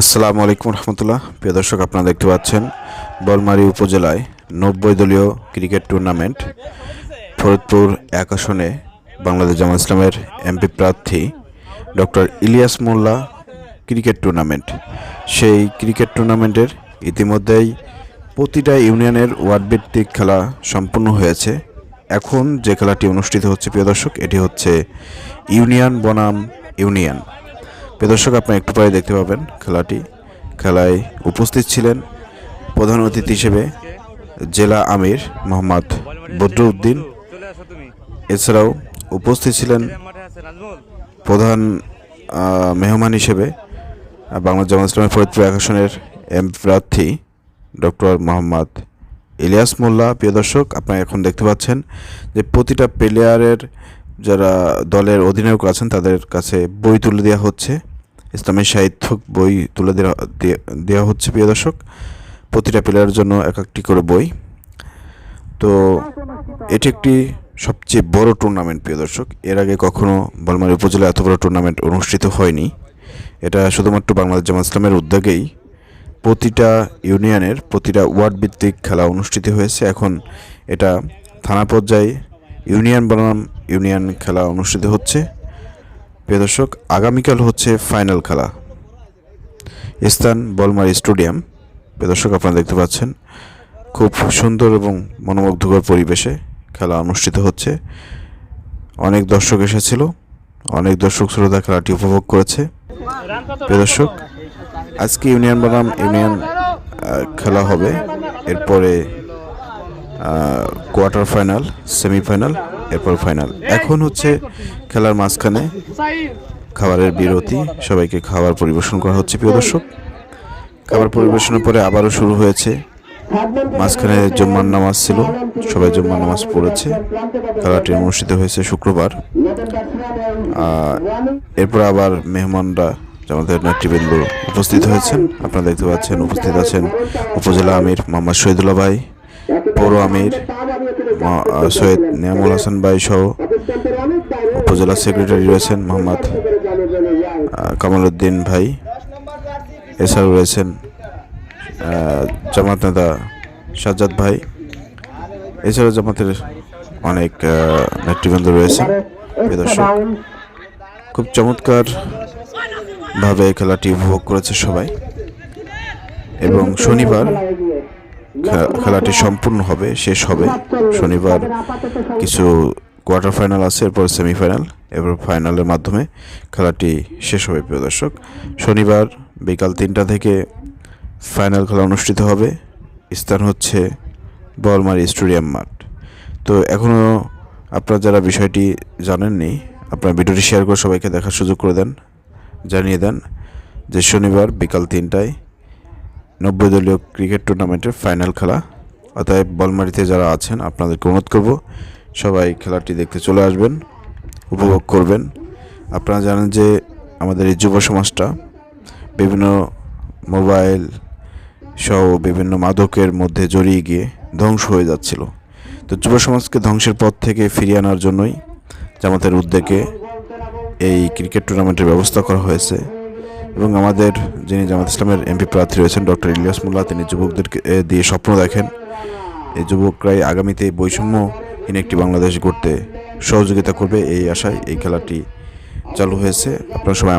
আসসালামু আলাইকুম রহমতুল্লাহ। প্রিয় দর্শক, আপনারা দেখতে পাচ্ছেন, বলমারি উপজেলায় নব্বই দলীয় ক্রিকেট টুর্নামেন্ট, ফরিদপুর এক আসনে বাংলাদেশ জামা ইসলামের এমপি প্রার্থী doctor Ilias Mollah cricket tournament. সেই ক্রিকেট টুর্নামেন্টের ইতিমধ্যেই প্রতিটা ইউনিয়নের ওয়ার্ড ভিত্তিক খেলা সম্পূর্ণ হয়েছে। এখন যে খেলাটি অনুষ্ঠিত হচ্ছে, প্রিয় দর্শক, এটি হচ্ছে ইউনিয়ন বনাম ইউনিয়ন। প্রিয় দর্শক আপনি একটু পরে দেখতে পাবেন খেলাটি। খেলায় উপস্থিত ছিলেন প্রধান অতিথি হিসেবে জেলা আমির মোহাম্মদ বদরুদ্দিন। এছাড়াও উপস্থিত ছিলেন প্রধান মেহমান হিসেবে বাংলা জামাত ইসলামের ফরিদপুর আসনের এম প্রার্থী ডক্টর মোহাম্মদ ইলিয়াস মোল্লা। প্রিয় দর্শক, আপনারা এখন দেখতে পাচ্ছেন যে প্রতিটা প্লেয়ারের যারা দলের অধিনায়ক আছেন, তাদের কাছে বই তুলে দেওয়া হচ্ছে। ইসলামী সাহিত্য বই তুলে দেওয়া হচ্ছে, প্রিয় দর্শক। প্রতিটা প্লেয়ারের জন্য এক একটি করে বই। তো এটি একটি সবচেয়ে বড় টুর্নামেন্ট প্রিয় দর্শক। এর আগে কখনো বলমারি উপজেলায় এত বড় টুর্নামেন্ট অনুষ্ঠিত হয়নি। এটা শুধুমাত্র বাংলাদেশ জামাত ইসলামের উদ্যোগেই। প্রতিটা ইউনিয়নের প্রতিটা ওয়ার্ড ভিত্তিক খেলা অনুষ্ঠিত হয়েছে। এখন এটা থানা পর্যায়ে ইউনিয়ন বনাম, ইউনিয়ন খেলা অনুষ্ঠিত হচ্ছে। প্রিয় দর্শক, আগামীকাল হচ্ছে ফাইনাল খেলা। স্থান বলমারি স্টেডিয়াম। প্রিয় দর্শক, আপনারা দেখতে পাচ্ছেন, খুব সুন্দর এবং মনোমুগ্ধকর পরিবেশে খেলা অনুষ্ঠিত হচ্ছে। অনেক দর্শক এসেছিল, অনেক দর্শক শ্রোতা খেলাটি উপভোগ করেছে। প্রিয় দর্শক, আজকে ইউনিয়ন বনাম, ইউনিয়ন খেলা হবে। এরপরে কোয়ার্টার ফাইনাল, সেমিফাইনাল, এরপর ফাইনাল। এখন হচ্ছে খেলার মাঝখানে খাবারের বিরতি। সবাইকে খাবার পরিবেশন করা হচ্ছে, প্রিয় দর্শক। খাবার পরিবেশনের পরে আবারও শুরু হয়েছে। মাঝখানে জুম্মার নামাজ ছিল, সবাই জুম্মার নামাজ পড়েছে। খেলাটি অনুষ্ঠিত হয়েছে শুক্রবার। এরপর আবার মেহমানরা আমাদের নেতৃবৃন্দ উপস্থিত হয়েছেন। আপনারা দেখতে পাচ্ছেন, উপস্থিত আছেন উপজেলা আমির মোহাম্মদ শহীদুল্লাহ ভাই, পৌর আমির সৈয়দ নিয়ামুল হাসান ভাই সহ উপজেলা সেক্রেটারি রয়েছেন মোহাম্মদ কামালউদ্দিন ভাই, এছাড়াও রয়েছেন জামাত নেতা সাজ্জাদ ভাই, এছাড়াও জামাতের অনেক নেতৃবৃন্দ রয়েছেন। দর্শক, খুব চমৎকার ভাবে খেলাটি উপভোগ করেছে সবাই। এবং শনিবার খেলাটি সম্পূর্ণ হবে শেষ হবে শনিবার কিছু কোয়ার্টার ফাইনাল আছে এরপর সেমিফাইনাল এরপর ফাইনালের মাধ্যমে খেলাটি শেষ হবে প্রিয় দর্শক। শনিবার বিকাল তিনটা থেকে ফাইনাল খেলা অনুষ্ঠিত হবে স্থান হচ্ছে বলমারি স্টেডিয়াম মাঠ। তো এখনও আপনারা যারা বিষয়টি জানেননি আপনারা ভিডিওটি শেয়ার করে সবাইকে দেখার সুযোগ করে দেন জানিয়ে দেন যে শনিবার বিকাল তিনটায় নব্বই দলীয় ক্রিকেট টুর্নামেন্টের ফাইনাল খেলা। অতএব বলমারিতে যারা আছেন, আপনাদেরকে অনুরোধ করব, সবাই খেলাটি দেখতে চলে আসবেন, উপভোগ করবেন। আপনারা জানেন যে আমাদের এই যুব সমাজটা বিভিন্ন মোবাইল সহ বিভিন্ন মাদকের মধ্যে জড়িয়ে গিয়ে ধ্বংস হয়ে যাচ্ছিল। তো যুব সমাজকে ধ্বংসের পথ থেকে ফিরিয়ে আনার জন্যই জামাতের উদ্যোগে এই ক্রিকেট টুর্নামেন্টের ব্যবস্থা করা হয়েছে। এবং আমাদের যিনি জামাত ইসলামের এমপি প্রার্থী রয়েছেন, ডক্টর ইলিয়াস মোল্লা, তিনি যুবকদেরকে দিয়ে স্বপ্ন দেখেন। এই যুবকরাই আগামীতে বৈষম্যহীন একটি বাংলাদেশ গড়তে সহযোগিতা করবে। এই আশায় এই খেলাটি চালু হয়েছে। আপনার সবাই